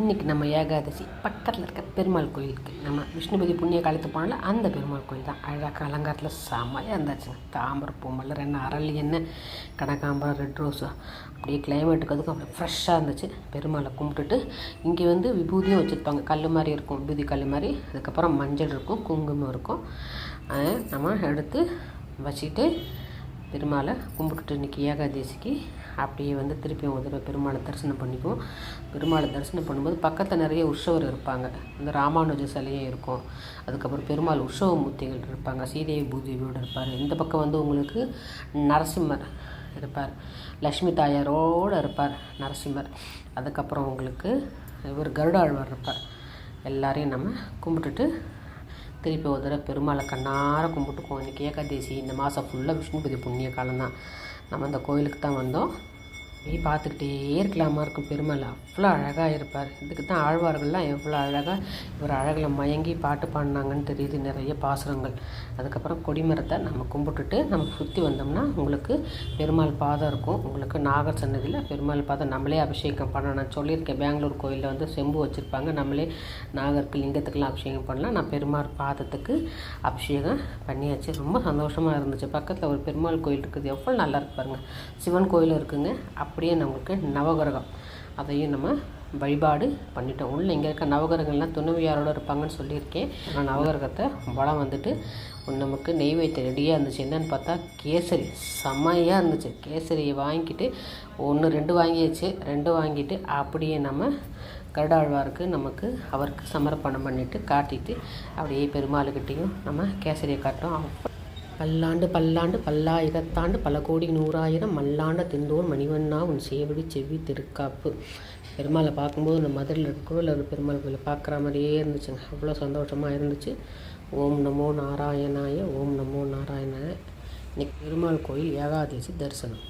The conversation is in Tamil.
இன்றைக்கி நம்ம ஏகாதசி பக்கத்தில் இருக்க பெருமாள் கோயிலுக்கு. நம்ம விஷ்ணுபதி புண்ணிய காலத்து போனால அந்த பெருமாள் கோயில் தான். அழகாக அலங்காரத்தில் செம்மையாக இருந்தாச்சுங்க. தாமரை பூ மலர் என்ன அரளி என்ன கனகாம்பரம் ரெட் ரோஸா அப்படியே கிளைமேட்டுக்கு அதுக்கும் அப்படியே ஃப்ரெஷ்ஷாக இருந்துச்சு. பெருமாளை கும்பிட்டுட்டு இங்கே வந்து விபூதியும் வச்சுருப்பாங்க. கல் மாதிரி இருக்கும் விபூதி கல் மாதிரி. அதுக்கப்புறம் மஞ்சள் இருக்கும் குங்குமம் இருக்கும். நம்ம எடுத்து வச்சுட்டு பெருமாளை கும்பிட்டுட்டு இன்றைக்கி ஏகாதேசிக்கு அப்படியே வந்து திருப்பியும் ஒரு தடவை பெருமாளை தரிசனம் பண்ணிக்குவோம். பெருமாளை தரிசனம் பண்ணும்போது பக்கத்தில் நிறைய உற்சவர் இருப்பாங்க. அந்த ராமானுஜ சிலையும் இருக்கும். அதுக்கப்புறம் பெருமாள் உற்சவ மூர்த்திகள் இருப்பாங்க. சீதேவி பூதேவியோடு இருப்பார். இந்த பக்கம் வந்து உங்களுக்கு நரசிம்மர் இருப்பார். லக்ஷ்மி தாயாரோடு இருப்பார் நரசிம்மர். அதுக்கப்புறம் உங்களுக்கு இவர் கருடாழ்வார் இருப்பார். எல்லாரையும் நம்ம கும்பிட்டுட்டு திருப்பி ஒரு தடவை பெருமாளை கண்ணார கும்பிட்டுக்குவோம். இன்றைக்கி ஏகாதேசி இந்த மாதம் ஃபுல்லாக விஷ்ணுபதி புண்ணிய காலம் தான். நம்ம அந்த கோயிலுக்கு தான் வந்தோம். அப்படியே பார்த்துக்கிட்டே இருக்கலாமா இருக்கும். பெருமாள் அவ்வளோ அழகாக இருப்பார். இதுக்கு தான் ஆழ்வார்கள்லாம் எவ்வளோ அழகாக இவர் அழகில் மயங்கி பாட்டு பாடினாங்கன்னு தெரியுது நிறைய பாசுரங்கள். அதுக்கப்புறம் கொடிமரத்தை நம்ம கும்பிட்டுட்டு நம்ம சுற்றி வந்தோம்னா உங்களுக்கு பெருமாள் பாதம் இருக்கும். உங்களுக்கு நாகர் சன்னதியில் பெருமாள் பாதம் நம்மளே அபிஷேகம் பண்ணலாம் நான் சொல்லியிருக்கேன் பெங்களூர் கோயிலில் வந்து செம்பு வச்சுருப்பாங்க. நம்மளே நாகருக்கு லிங்கத்துக்கெல்லாம் அபிஷேகம் பண்ணலாம். நான் பெருமாள் பாதத்துக்கு அபிஷேகம் பண்ணியாச்சு. ரொம்ப சந்தோஷமாக இருந்துச்சு. பக்கத்தில் ஒரு பெருமாள் கோயில் இருக்குது. எவ்வளோ நல்லா இருக்கு பாருங்கள் சிவன் கோயில் இருக்குங்க. அப்படியே நம்மளுக்கு நவகிரகம். அதையும் நம்ம வழிபாடு பண்ணிட்டோம். உள்ள இங்கே இருக்க நவகிரகங்கள்லாம் துணைவியாரோடு இருப்பாங்கன்னு சொல்லியிருக்கேன். ஆனால் நவகிரகத்தை வளம் வந்துட்டு நமக்கு நெய்வேத்தியம் ரெடியாக இருந்துச்சு. என்னன்னு பார்த்தா கேசரி. செம்மையாக இருந்துச்சு. கேசரியை வாங்கிட்டு ஒன்று ரெண்டு வாங்கியாச்சு. ரெண்டு வாங்கிட்டு அப்படியே நம்ம கருடாழ்வாருக்கு நமக்கு அவருக்கு சமர்ப்பணம் பண்ணிவிட்டு காட்டிட்டு அப்படியே பெருமாளுக்கிட்டேயும் நம்ம கேசரியை காட்டோம் பல்லாண்டு பல்லாண்டு பல்லாயிரத்தாண்டு பல கோடி நூறாயிரம் மல்லாண்ட திந்தோர் மணிவண்ணா உன் சேவடி செவ்வி திருக்காப்பு. பெருமாளை பார்க்கும்போது இந்த மதுரையில் இருக்கிறோம் இல்லை ஒரு பெருமாள் கோயிலை பார்க்குற மாதிரியே இருந்துச்சுங்க. அவ்வளோ சந்தோஷமாக இருந்துச்சு. ஓம் நமோ நாராயணாய ஓம் நமோ நாராயணாய. இன்னைக்கு பெருமாள் கோயில் ஏகாதசி தரிசனம்.